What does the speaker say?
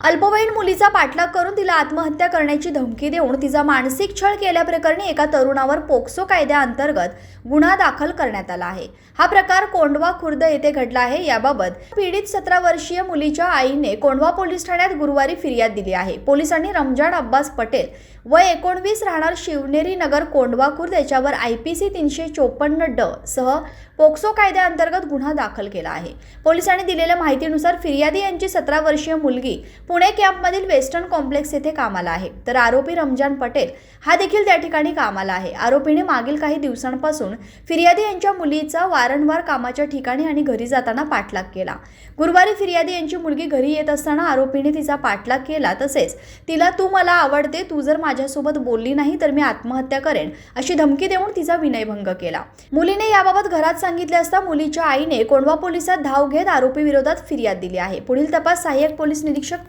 अल्पवयीन मुलीचा पाठलाग करून तिला आत्महत्या करण्याची धमकी देऊन तिचा मानसिक छळ केल्याप्रकरणी एका तरुणावर पोक्सो कायद्याअंतर्गत गुन्हा दाखल करण्यात आला आहे. हा प्रकार कोंडवा खुर्द येथे घडला आहे. याबाबत पीडित सतरा वर्षीय मुलीच्या आईने कोंडवा पोलीस ठाण्यात गुरुवारी फिर्याद दिली आहे. पोलिसांनी रमजान अब्बास पटेल वय एकोणवीस राहणार शिवनेरी नगर कोंडवा खुर्द याच्यावर आय पी सी तीनशे चोपन्न ड सह पोक्सो कायद्याअंतर्गत गुन्हा दाखल केला आहे. पोलिसांनी दिलेल्या माहितीनुसार फिर्यादी यांची सतरा वर्षीय मुलगी पुणे कॅम्पमधील वेस्टर्न कॉम्प्लेक्स येथे कामाला आहे. तर आरोपी रमजान पटेल हा देखील त्या ठिकाणी कामाला आहे. आरोपीने मागील काही दिवसांपासून फिर्यादी यांच्या मुलीचा वारंवार कामाच्या ठिकाणी आणि घरी जाताना पाठलाग केला. गुरुवारी फिर्यादी यांची मुलगी घरी येत असताना आरोपीने तिचा पाठलाग केला. तसेच तिला तू मला आवडते तू जर माझ्यासोबत बोलली नाही तर मी आत्महत्या करेन अशी धमकी देऊन तिचा विनयभंग केला. मुलीने याबाबत घरात सांगितले असता मुलीच्या आईने कोंडवा पोलिसात धाव घेत आरोपी विरोधात फिर्याद दिली आहे. पुढील तपास सहाय्यक पोलीस निरीक्षक